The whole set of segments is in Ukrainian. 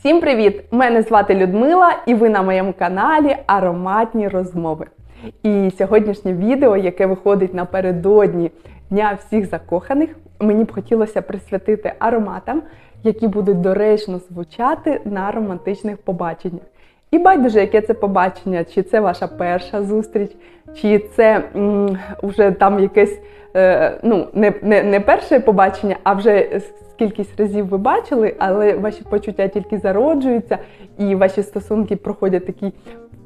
Всім привіт! Мене звати Людмила, і ви на моєму каналі Ароматні розмови. І сьогоднішнє відео, яке виходить напередодні Дня всіх закоханих, мені б хотілося присвятити ароматам, які будуть доречно звучати на романтичних побаченнях. І байдуже, яке це побачення, чи це ваша перша зустріч, чи це вже там якесь ну, не, не, не перше побачення, а вже кількість разів ви бачили, але ваші почуття тільки зароджуються, і ваші стосунки проходять такий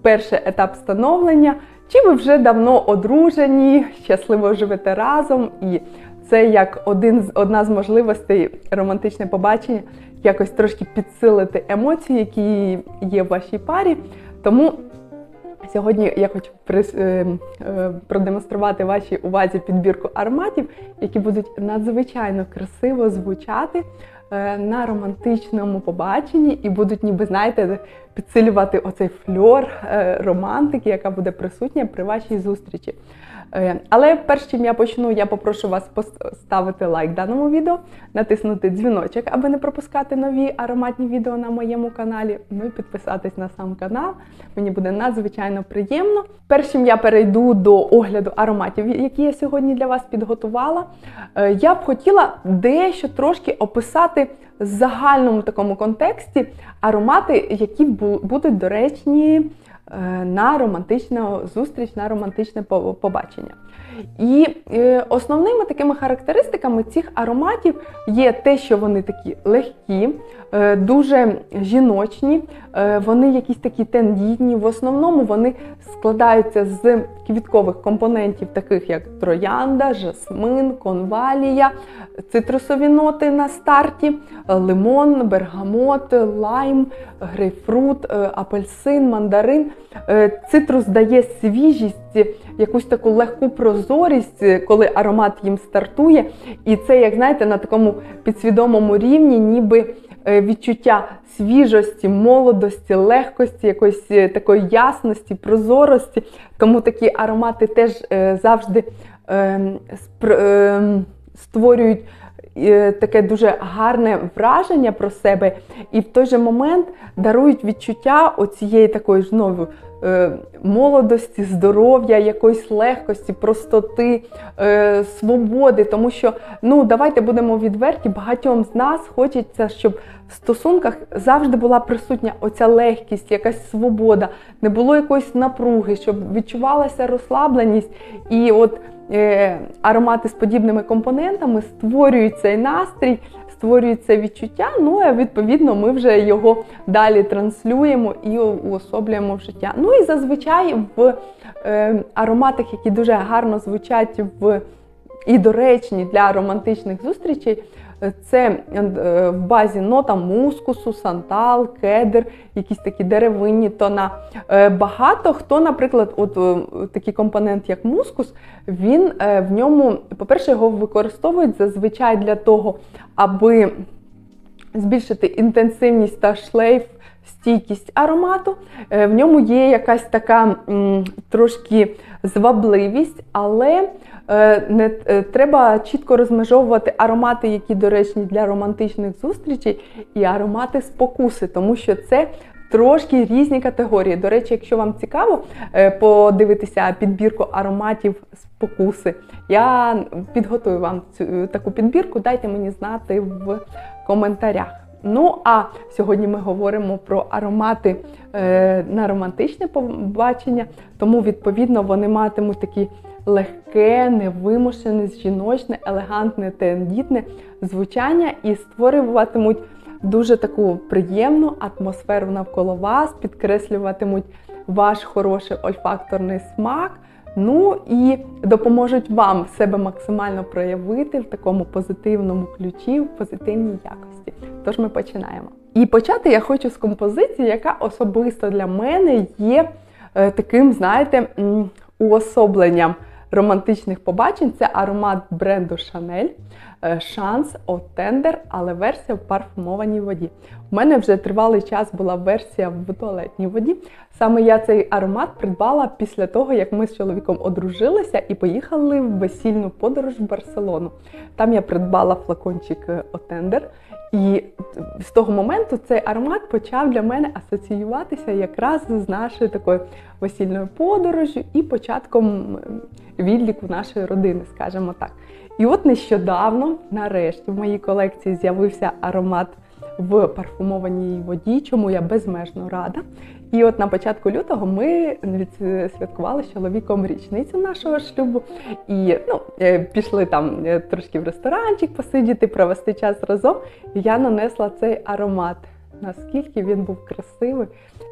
перший етап становлення. Чи ви вже давно одружені, щасливо живете разом, і це як один одна з можливостей романтичне побачення, якось трошки підсилити емоції, які є в вашій парі. Тому Сьогодні я хочу е, е, продемонструвати вашій увазі підбірку ароматів, які будуть надзвичайно красиво звучати е, на романтичному побаченні і будуть, ніби знаєте, підсилювати оцей фльор романтики, яка буде присутня при вашій зустрічі. Е, Але перш чим я почну, я попрошу вас поставити лайк даному відео, натиснути дзвіночок, аби не пропускати нові ароматні відео на моєму каналі. Ну і підписатись на сам канал. Мені буде надзвичайно приємно. Перш чим я перейду до огляду ароматів, які я сьогодні для вас підготувала, е, я б хотіла дещо трошки описати в загальному такому контексті аромати, які бу- будуть доречні на романтичну зустріч, на романтичне по- побачення. І е, основними такими характеристиками цих ароматів є те, що вони такі легкі, е, дуже жіночні, е, вони якісь такі тендітні. В основному вони складаються з квіткових компонентів, таких як троянда, жасмин, конвалія, цитрусові ноти на старті, лимон, бергамот, лайм, грейпфрут, апельсин, мандарин. Цитрус дає свіжість, якусь таку легку прозорість, е, коли аромат їм стартує. І це, як знаєте, на такому підсвідомому рівні, ніби е, відчуття свіжості, молодості, легкості, якоїсь е, такої ясності, прозорості. Тому такі аромати теж завжди ем, ем, створюють таке дуже гарне враження про себе, і в той же момент дарують відчуття оцієї такої ж знову е, молодості, здоров'я, якоїсь легкості, простоти, е, свободи. Тому що, ну давайте будемо відверті, багатьом з нас хочеться, щоб в стосунках завжди була присутня оця легкість, якась свобода, не було якоїсь напруги, щоб відчувалася розслабленість. І от е, аромати з подібними компонентами створюють цей настрій, створюють це відчуття. Ну а відповідно ми вже його далі транслюємо і уособлюємо в життя. Ну і зазвичай в е, ароматах, які дуже гарно звучать в і доречні для романтичних зустрічей. Це е, в базі нота мускусу, сантал, кедр, якісь такі деревинні тона. Е, Багато хто, наприклад, от е, такий компонент, як мускус, він в ньому, по-перше, його використовують зазвичай для того, аби збільшити інтенсивність та шлейф, стійкість аромату. В ньому є якась така м, трошки звабливість, але не е, треба чітко розмежовувати аромати, які доречні для романтичних зустрічей, і аромати спокуси, тому що це. Трошки різні категорії. До речі, якщо вам цікаво е, подивитися підбірку ароматів спокуси, я підготую вам цю е, таку підбірку. Дайте мені знати в коментарях. Ну а сьогодні ми говоримо про аромати е, на романтичне побачення, тому відповідно вони матимуть такі легке, невимушене, жіночне, елегантне, тендітне звучання і створюватимуть дуже таку приємну атмосферу навколо вас, підкреслюватимуть ваш хороший ольфакторний смак. Ну і допоможуть вам себе максимально проявити в такому позитивному ключі, в позитивній якості. Тож ми починаємо. І почати я хочу з композиції, яка особисто для мене є е, таким, знаєте, уособленням романтичних побачень. Це аромат бренду Chanel. Е, Шанс от Tender, але версія в парфумованій воді. У мене вже тривалий час була версія в туалетній воді. Саме я цей аромат придбала після того, як ми з чоловіком одружилися і поїхали в весільну подорож в Барселону. Там я придбала флакончик Отендер. І з того моменту цей аромат почав для мене асоціюватися якраз з нашою такою весільною подорожю і початком відліку нашої родини, скажімо так. І от нещодавно, нарешті, в моїй колекції з'явився аромат в парфумованій воді, чому я безмежно рада. І от на початку лютого ми відсвяткували з чоловіком річницю нашого шлюбу. І ну, е, пішли там е, трошки в ресторанчик посидіти, провести час разом. Я нанесла цей аромат. Наскільки він був красивий,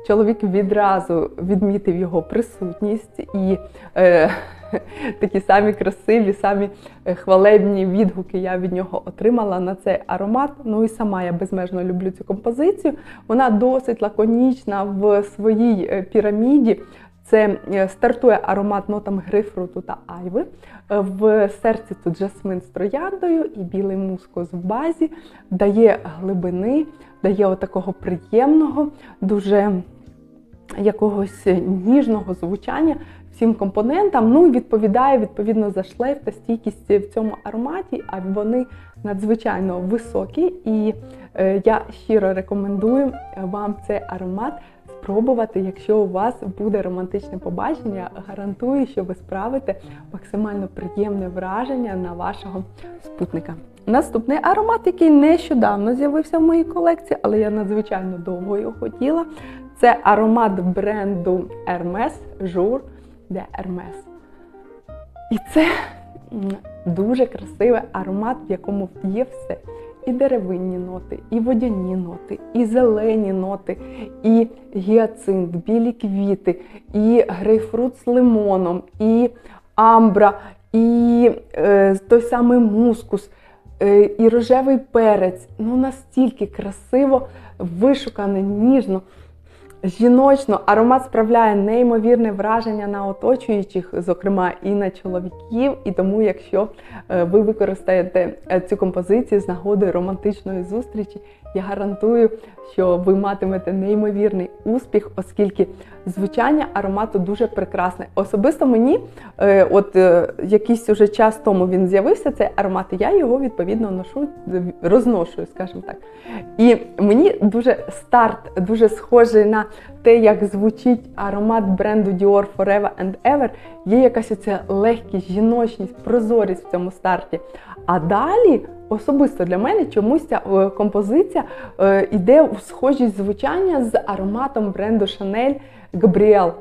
чоловік відразу відмітив його присутність і е, такі самі красиві, самі е, хвалебні відгуки я від нього отримала на цей аромат. Ну і сама я безмежно люблю цю композицію. Вона досить лаконічна в своїй е, піраміді. Це е, стартує аромат нотами грейпфруту та айви. В серці тут жасмин з трояндою і білий мускус в базі, дає глибини, дає отакого приємного, дуже якогось ніжного звучання всім компонентам. Ну і відповідає відповідно за шлейф та стійкість в цьому ароматі, а вони надзвичайно високі. І е, я щиро рекомендую вам цей аромат спробувати, якщо у вас буде романтичне побачення, гарантую, що ви справите максимально приємне враження на вашого спутника. Наступний аромат, який нещодавно з'явився в моїй колекції, але я надзвичайно довго його хотіла. Це аромат бренду Hermes Jour de Hermes. І це дуже красивий аромат, в якому є все. І деревинні ноти, і водяні ноти, і зелені ноти, і гіацинт, білі квіти, і грейпфрут з лимоном, і амбра, і е, той самий мускус, і рожевий перець. Ну настільки красиво, вишукано, ніжно. Жіночно аромат справляє неймовірне враження на оточуючих, зокрема і на чоловіків. І тому, якщо е, ви використаєте е, цю композицію з нагодою романтичної зустрічі, я гарантую, що ви матимете неймовірний успіх, оскільки звучання аромату дуже прекрасне. Особисто мені, е, от якийсь уже час тому він з'явився, цей аромат, і я його відповідно ношу, розношую, скажімо так. І мені дуже старт, дуже схожий на те, як звучить аромат бренду Dior Forever and Ever, є якась оця легкість, жіночність, прозорість в цьому старті. А далі, особисто для мене, чомусь ця е, композиція е, йде у схожість звучання з ароматом бренду Gabrielle.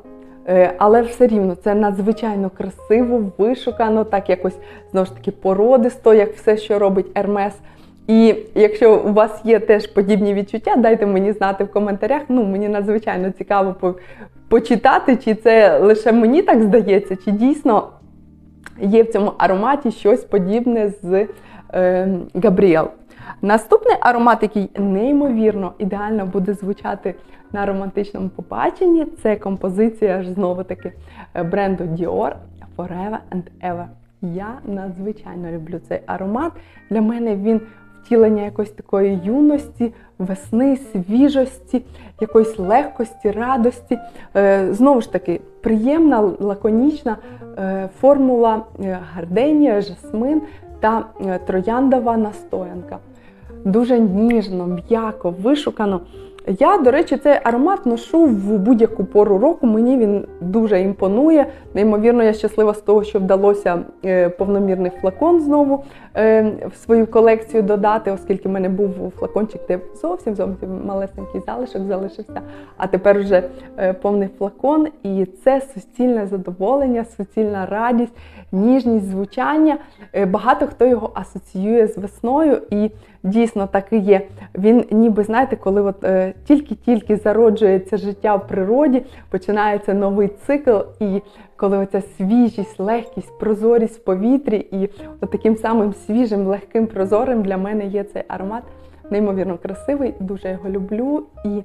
Е, але все рівно це надзвичайно красиво, вишукано, так якось знову ж таки породисто, як все, що робить Hermes. І якщо у вас є теж подібні відчуття, дайте мені знати в коментарях. Ну, мені надзвичайно цікаво почитати, чи це лише мені так здається, чи дійсно є в цьому ароматі щось подібне з е, Габріел. Наступний аромат, який неймовірно ідеально буде звучати на романтичному побаченні, це композиція ж знову-таки е, бренду Dior Forever and Ever. Я надзвичайно люблю цей аромат. Для мене він втілення якоїсь такої юності, весни, свіжості, якоїсь легкості, радості. Е, знову ж таки, приємна, лаконічна е, формула е, гарденія, жасмин та трояндова настоянка. Дуже ніжно, м'яко, вишукано. Я, до речі, цей аромат ношу в будь-яку пору року. Мені він дуже імпонує. Неймовірно, я щаслива з того, що вдалося е, повномірний флакон знову е, в свою колекцію додати, оскільки в мене був флакончик, де зовсім зовсім малесенький залишок залишився. А тепер вже е, повний флакон. І це суцільне задоволення, суцільна радість, ніжність звучання. Багато хто його асоціює з весною, і дійсно так і є. Він ніби, знаєте, коли от тільки-тільки зароджується життя в природі, починається новий цикл, і коли оця свіжість, легкість, прозорість в повітрі, і от таким самим свіжим, легким, прозорим для мене є цей аромат. Неймовірно красивий, дуже його люблю і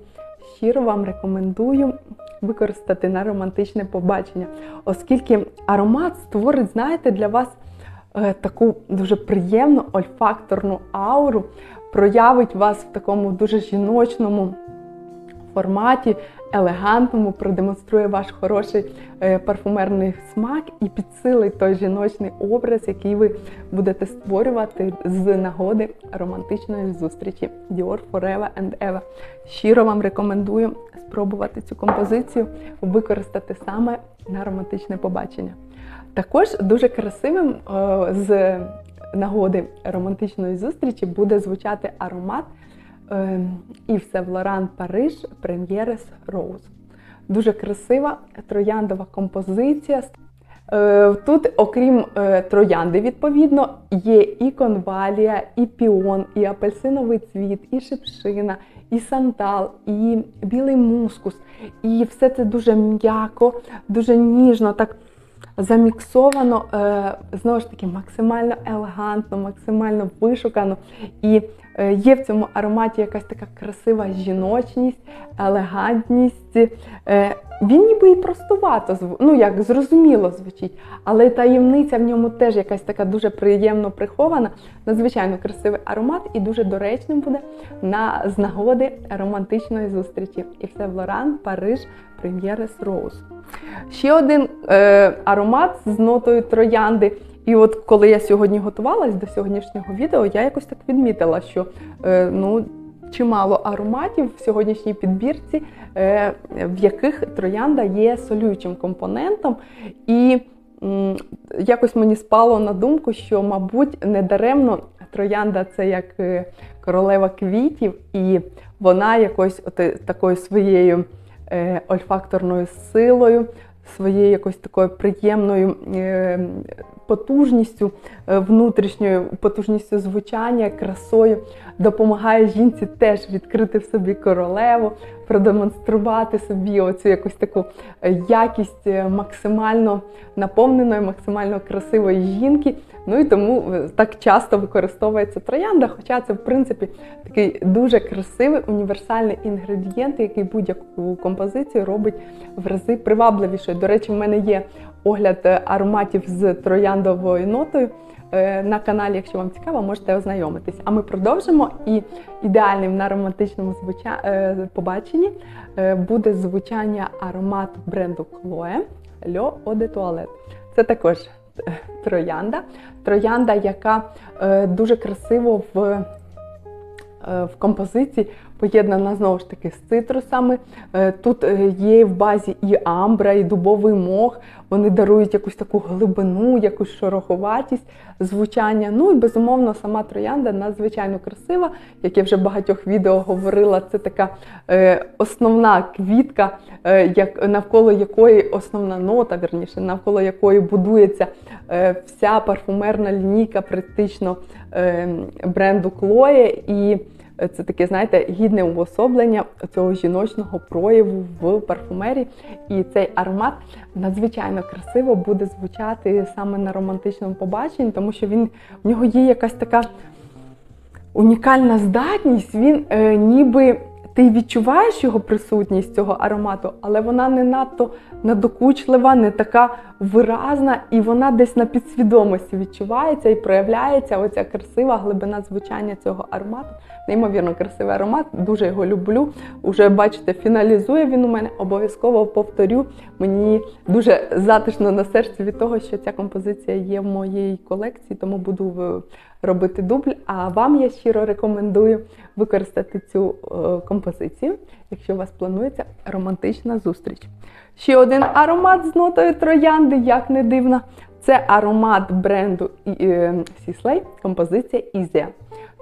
щиро вам рекомендую використати на романтичне побачення, оскільки аромат створить, знаєте, для вас е, таку дуже приємну ольфакторну ауру, проявить вас в такому дуже жіночному форматі, елегантному, продемонструє ваш хороший е, парфумерний смак і підсилить той жіночний образ, який ви будете створювати з нагоди романтичної зустрічі Dior Forever and Ever. Щиро вам рекомендую спробувати цю композицію, використати саме на романтичне побачення. Також дуже красивим е, з нагоди романтичної зустрічі буде звучати аромат е, Yves Saint Laurent Paris Premieres Rose. Дуже красива трояндова композиція. Е, Тут, окрім е, троянди, відповідно, є і конвалія, і піон, і апельсиновий цвіт, і шипшина, і сандал, і білий мускус. І все це дуже м'яко, дуже ніжно, так заміксовано, е, знову ж таки, максимально елегантно, максимально вишукано. І е, є в цьому ароматі якась така красива жіночність, елегантність. Е, Він ніби і простувато, ну як зрозуміло звучить, але таємниця в ньому теж якась така дуже приємно прихована. Надзвичайно красивий аромат і дуже доречним буде на з нагоди романтичної зустрічі. І все Лоран, Париж, Прем'єрес Роуз. Ще один е, аромат з нотою троянди. І от коли я сьогодні готувалась до сьогоднішнього відео, я якось так відмітила, що е, ну, чимало ароматів в сьогоднішній підбірці, е, в яких троянда є солюючим компонентом. І м, якось мені спало на думку, що, мабуть, недаремно троянда це як е, королева квітів, і вона якось от, е, такою своєю ольфакторною силою, своєю якось такою приємною е, потужністю, е, внутрішньою потужністю звучання, красою допомагає жінці теж відкрити в собі королеву, продемонструвати собі оцю якусь таку е, якість е, максимально наповненої, максимально красивої жінки. Ну і тому е, так часто використовується троянда, хоча це в принципі такий дуже красивий універсальний інгредієнт, який будь-яку композицію робить в рази привабливішою. До речі, в мене є огляд е, ароматів з трояндовою нотою. Е, На каналі, якщо вам цікаво, можете ознайомитись. А ми продовжимо. І ідеальним на романтичному звуча... побаченні буде звучання аромату бренду Chloe Льо Eau Toilette. Це також троянда. Троянда, яка е, дуже красиво в, в композиції поєднана знову ж таки з цитрусами. Е, Тут е, є в базі і амбра, і дубовий мох. Вони дарують якусь таку глибину, якусь шороховатість звучання. Ну і безумовно, сама троянда надзвичайно красива. Як я вже в багатьох відео говорила, це така е, основна квітка, е, навколо якої основна нота, вірніше, навколо якої будується е, вся парфумерна лінійка практично е, бренду Chloe. І це таке, знаєте, гідне уособлення цього жіночного прояву в парфумерії. І цей аромат надзвичайно красиво буде звучати саме на романтичному побаченні, тому що він в нього є якась така унікальна здатність. Він е, ніби ти відчуваєш його присутність цього аромату, але вона не надто надокучлива, не така виразна, і вона десь на підсвідомості відчувається і проявляється оця красива глибина звучання цього аромату. Неймовірно красивий аромат, дуже його люблю. Уже бачите, фіналізує він у мене. Обов'язково повторю. Мені дуже затишно на серці від того, що ця композиція є в моїй колекції, тому буду е, робити дубль. А вам я щиро рекомендую використати цю е, композицію, якщо у вас планується романтична зустріч. Ще один аромат з нотою троянди, як не дивно. Це аромат бренду е, Сіслей, композиція Ізія.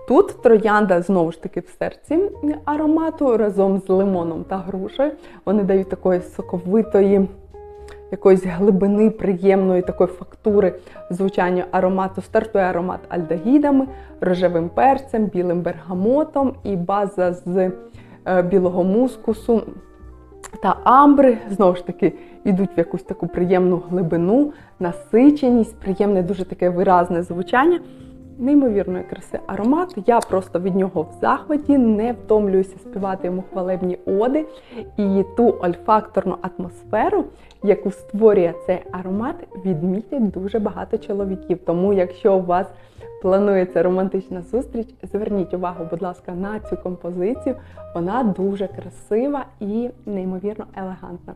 Тут троянда знову ж таки в серці аромату разом з лимоном та грушею. Вони дають такої соковитої, якоїсь глибини, приємної такої фактури звучання аромату. Стартує аромат альдегідами, рожевим перцем, білим бергамотом і база з білого мускусу та амбри. Знову ж таки, йдуть в якусь таку приємну глибину, насиченість, приємне дуже таке виразне звучання. Неймовірної краси аромат. Я просто від нього в захваті, не втомлююся співати йому хвалебні оди. І ту ольфакторну атмосферу, яку створює цей аромат, відмітять дуже багато чоловіків. Тому, якщо у вас планується романтична зустріч, зверніть увагу, будь ласка, на цю композицію. Вона дуже красива і неймовірно елегантна.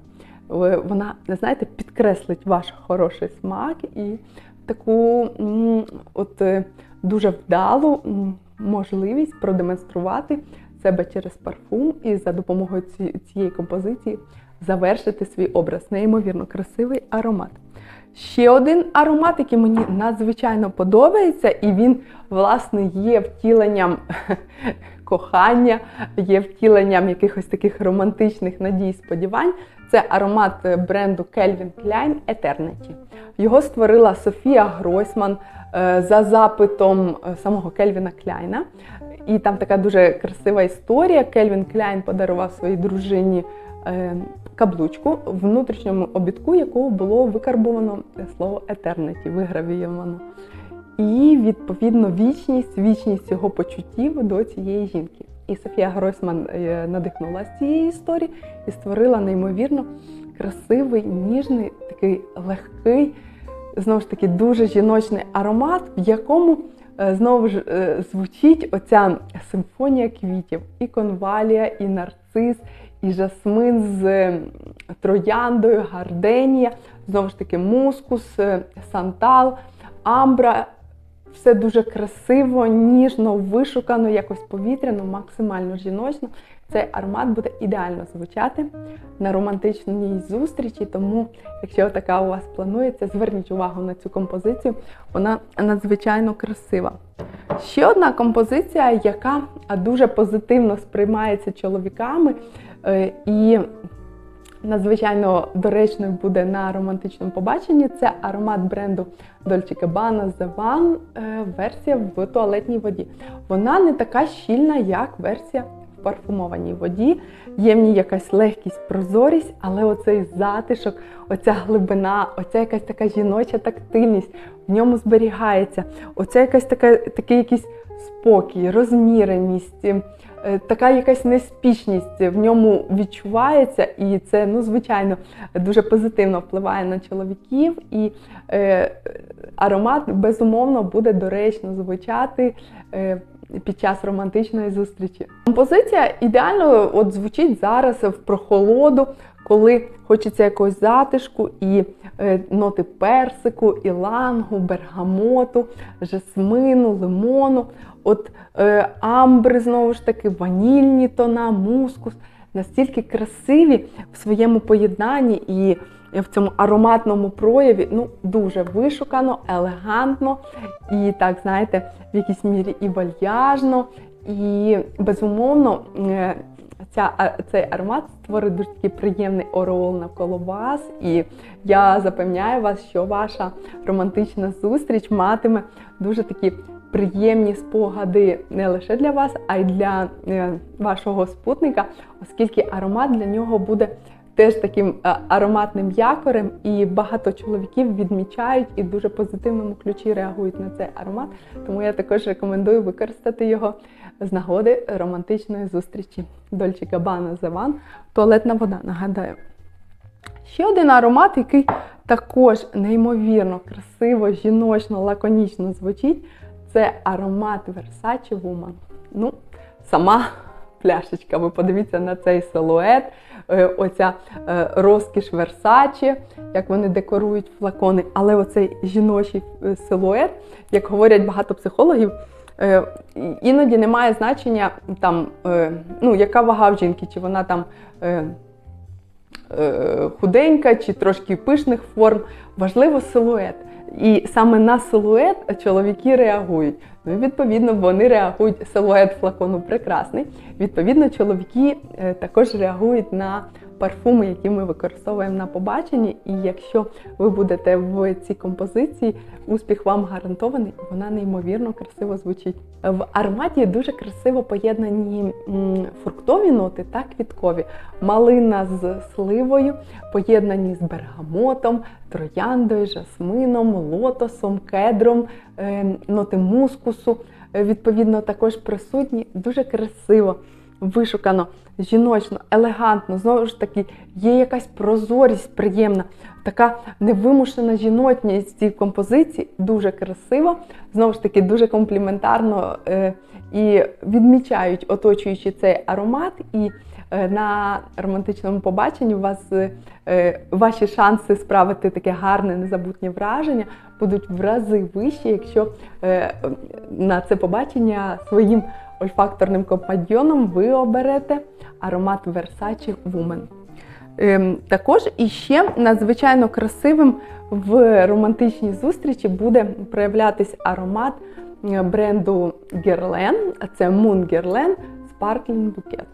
Вона, знаєте, підкреслить ваш хороший смак і таку от е, дуже вдалу можливість продемонструвати себе через парфум і за допомогою цієї композиції завершити свій образ. Неймовірно красивий аромат. Ще один аромат, який мені надзвичайно подобається, і він, власне, є втіленням кохання, є втіленням якихось таких романтичних надій, сподівань. Це аромат е, бренду Calvin Klein Eternity. Його створила Софія Гройсман е, за запитом е, самого Кельвіна Кляйна. І там така дуже красива історія. Кельвін Кляйн подарував своїй дружині каблучку, в внутрішньому обідку якого було викарбовано слово Eternity, вигравіювано. І відповідно вічність, вічність його почуттів до цієї жінки. І Софія Гройсман е, надихнулася з цієї історії і створила неймовірно красивий, ніжний, такий легкий, знову ж таки, дуже жіночний аромат, в якому е, знову ж е, звучить оця симфонія квітів, і конвалія, і нарцис, і жасмин з трояндою, гарденія, знову ж таки, мускус, сантал, амбра. Все дуже красиво, ніжно, вишукано, якось повітряно, максимально жіночно. Цей аромат буде ідеально звучати на романтичній зустрічі. Тому, якщо така у вас планується, зверніть увагу на цю композицію. Вона надзвичайно красива. Ще одна композиція, яка дуже позитивно сприймається чоловіками е, і надзвичайно доречною буде на романтичному побаченні. Це аромат бренду Dolce Gabbana The One, е, версія в туалетній воді. Вона не така щільна, як версія в парфумованій воді. Є в ній якась легкість, прозорість, але оцей затишок, оця глибина, оця якась така жіноча тактильність в ньому зберігається. Оця якась така, такий якийсь спокій, розміреність. Е, Така якась неспішність в ньому відчувається, і це, ну, звичайно, дуже позитивно впливає на чоловіків. І е, аромат безумовно буде доречно звучати е, під час романтичної зустрічі. Композиція ідеально от звучить зараз в прохолоду, коли хочеться якогось затишку і е, ноти персику, ілангу, бергамоту, жасмину, лимону. От е, амбри, знову ж таки, ванільні тона, мускус настільки красиві в своєму поєднанні і в цьому ароматному прояві. Ну, дуже вишукано, елегантно і так, знаєте, в якійсь мірі і вальяжно, і безумовно. е, Ця, цей аромат створить дуже такий приємний ореол навколо вас, і я запевняю вас, що ваша романтична зустріч матиме дуже такі приємні спогади не лише для вас, а й для е, вашого спутника, оскільки аромат для нього буде теж таким е, ароматним якорем, і багато чоловіків відмічають і дуже позитивному ключі реагують на цей аромат. Тому я також рекомендую використати його з нагоди романтичної зустрічі. Gabbana The One – туалетна вода, нагадаю. Ще один аромат, який також неймовірно красиво, жіночно, лаконічно звучить, це аромат Versace Woman. Ну, сама пляшечка. Ви подивіться на цей силует, е, оця е, розкіш Versace, як вони декорують флакони. Але оцей жіночий е, силует, як говорять багато психологів, іноді не має значення там, ну, яка вага в жінки, чи вона там. худенька чи трошки пишних форм. Важливо силует. І саме на силует чоловіки реагують. Ну, і відповідно, вони реагують. Силует флакону прекрасний. Відповідно, чоловіки е, також реагують на парфуми, які ми використовуємо на побаченні. І якщо ви будете в цій композиції, успіх вам гарантований, вона неймовірно красиво звучить. В ароматі дуже красиво поєднані фруктові ноти та квіткові. Малина з сливою, поєднані з бергамотом, трояндою, жасмином, лотосом, кедром, е, ноти мускусу. Е, Відповідно, також присутні дуже красиво, вишукано, жіночно, елегантно. Знову ж таки, є якась прозорість приємна, така невимушена жіночність цій композиції, дуже красиво, знову ж таки, дуже компліментарно е, і відмічають оточуючи цей аромат. І е, на романтичному побаченні у вас е, ваші шанси справити таке гарне незабутнє враження будуть в рази вищі, якщо е, на це побачення своїм ольфакторним компаньйоном ви оберете аромат Versace Woman. Ем, Також іще надзвичайно красивим в романтичній зустрічі буде проявлятись аромат е, бренду Guerlain, це Moon Guerlain Sparkling Bouquet.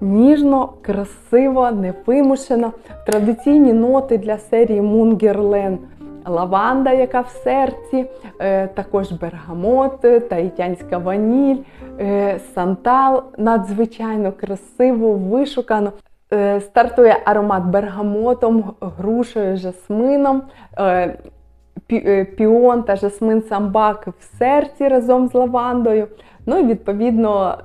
Ніжно, красиво, невимушено. Традиційні ноти для серії Moon Guerlain лаванда, яка в серці, е, також бергамот, таїтянська ваніль, е, сантал надзвичайно красиво, вишукано. Е, Стартує аромат бергамотом, грушею, жасмином. е, пі- е, Піон та жасмин самбак в серці разом з лавандою. Ну і відповідно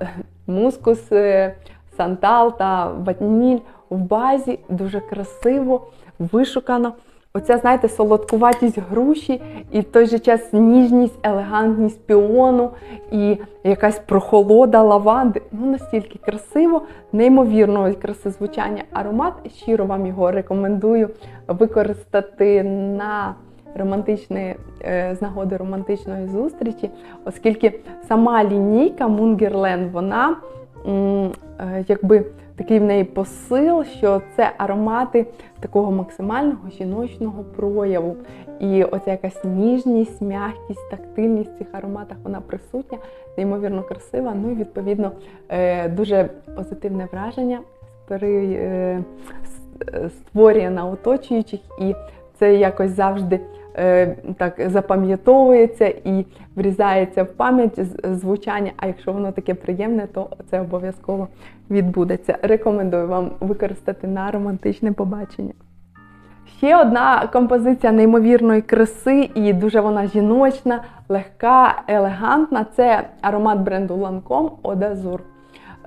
мускус, е, сантал та ваніль в базі дуже красиво, вишукано. Оця, знаєте, солодкуватість груші, і в той же час ніжність, елегантність піону і якась прохолода лаванди. Ну настільки красиво, неймовірного краси звучання аромат. Щиро вам його рекомендую використати на романтичної е, з нагоди романтичної зустрічі, оскільки сама лінійка Мунгерленд, вона е, якби такий в неї посил, що це аромати такого максимального жіночного прояву. І оця якась ніжність, м'якість, тактильність в цих ароматах вона присутня, неймовірно красива. Ну і відповідно е, дуже позитивне враження е, е, створює на оточуючих, і це якось завжди так запам'ятовується і врізається в пам'ять звучання. А якщо воно таке приємне, то це обов'язково відбудеться. Рекомендую вам використати на романтичне побачення. Ще одна композиція неймовірної краси, і дуже вона жіночна, легка, елегантна. Це аромат бренду Eau d'Azur.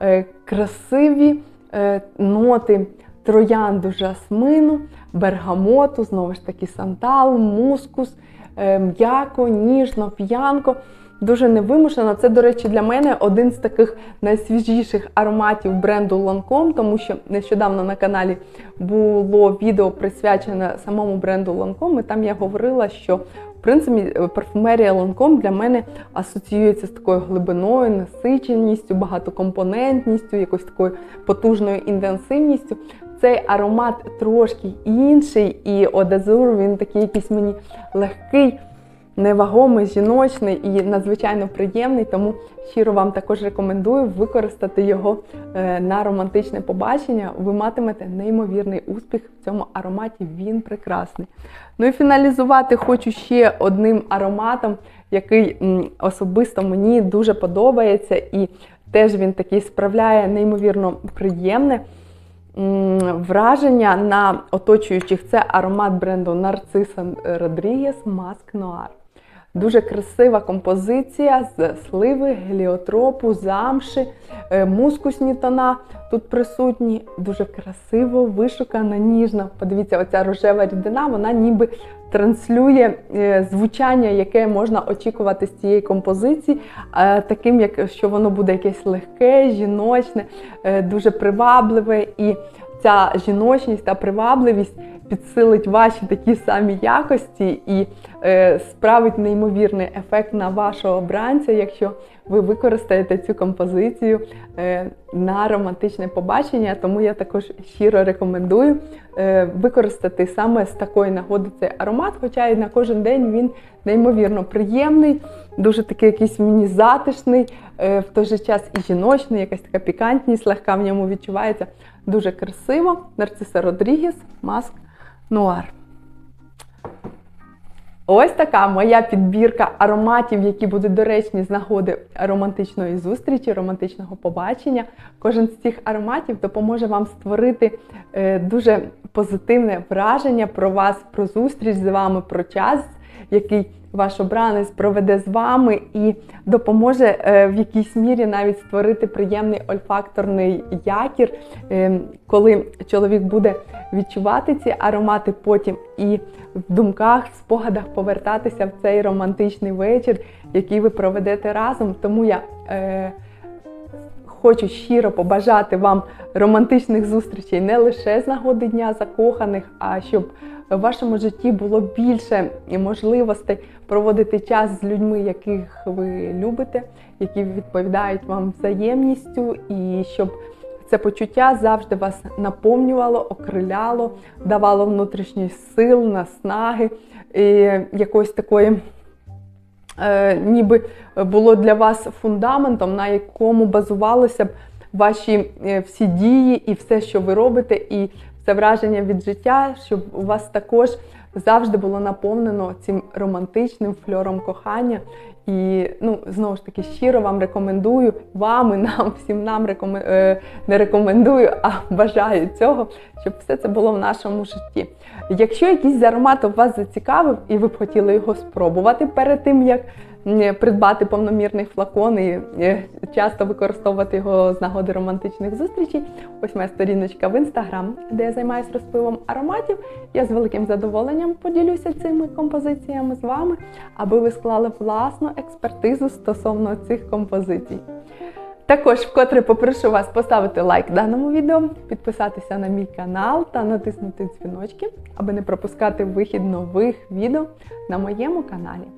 Е, Красиві е, ноти троянду жасмину, бергамоту, знову ж таки сантал, мускус, е, м'яко, ніжно, п'янко. Дуже невимушено. Це, до речі, для мене один з таких найсвіжіших ароматів бренду Lancome, тому що нещодавно на каналі було відео присвячене самому бренду Lancome, і там я говорила, що в принципі парфумерія Lancome для мене асоціюється з такою глибиною, насиченістю, багатокомпонентністю, якось такою потужною інтенсивністю. Цей аромат трошки інший, і Одазур він такий якийсь мені легкий, невагомий, жіночний і надзвичайно приємний. Тому щиро вам також рекомендую використати його е, на романтичне побачення. Ви матимете неймовірний успіх в цьому ароматі. Він прекрасний. Ну і фіналізувати хочу ще одним ароматом, який особисто мені дуже подобається, і теж він такий справляє неймовірно приємне враження на оточуючих. Це аромат бренду Нарциса Родрігес Маск Noir. Дуже красива композиція з сливи, геліотропу, замши, е, мускусні тона тут присутні. Дуже красиво, вишукана, ніжна. Подивіться, оця рожева рідина, вона ніби транслює е, звучання, яке можна очікувати з цієї композиції, е, таким, як що воно буде якесь легке, жіночне, дуже привабливе. І ця жіночність та привабливість підсилить ваші такі самі якості і е, справить неймовірний ефект на вашого обранця, якщо ви використаєте цю композицію е, на романтичне побачення. Тому я також щиро рекомендую е, використати саме з такої нагоди цей аромат, хоча і на кожен день він неймовірно приємний, дуже такий якийсь мені затишний, е, в той же час і жіночний, якась така пікантність легка в ньому відчувається. Дуже красиво. Нарциса Родрігес, маск Нуар. Ось така моя підбірка ароматів, які будуть доречні з нагоди романтичної зустрічі, романтичного побачення. Кожен з цих ароматів допоможе вам створити е, дуже позитивне враження про вас, про зустріч з вами, про час, який ваш обранець проведе з вами, і допоможе е, в якійсь мірі навіть створити приємний ольфакторний якір, е, коли чоловік буде відчувати ці аромати потім і в думках, в спогадах повертатися в цей романтичний вечір, який ви проведете разом. Тому я е, хочу щиро побажати вам романтичних зустрічей не лише з нагоди Дня закоханих, а щоб в вашому житті було більше можливостей проводити час з людьми, яких ви любите, які відповідають вам взаємністю, і щоб це почуття завжди вас наповнювало, окриляло, давало внутрішньої сил, наснаги, якоїсь такої. Е, Ніби було для вас фундаментом, на якому базувалися б ваші е, всі дії і все, що ви робите, і це враження від життя, щоб у вас також завжди було наповнено цим романтичним фльором кохання. І ну, знову ж таки щиро вам рекомендую, вам і нам, всім нам рекомен... е, не рекомендую, а бажаю цього, щоб все це було в нашому житті. Якщо якийсь аромат вас зацікавив і ви б хотіли його спробувати перед тим, як придбати повномірний флакон і е, часто використовувати його з нагоди романтичних зустрічей, ось моя сторіночка в інстаграм, де я займаюся розпивом ароматів. Я з великим задоволенням поділюся цими композиціями з вами, аби ви склали власну експертизу стосовно цих композицій. Також вкотре попрошу вас поставити лайк даному відео, підписатися на мій канал та натиснути дзвіночки, аби не пропускати вихід нових відео на моєму каналі.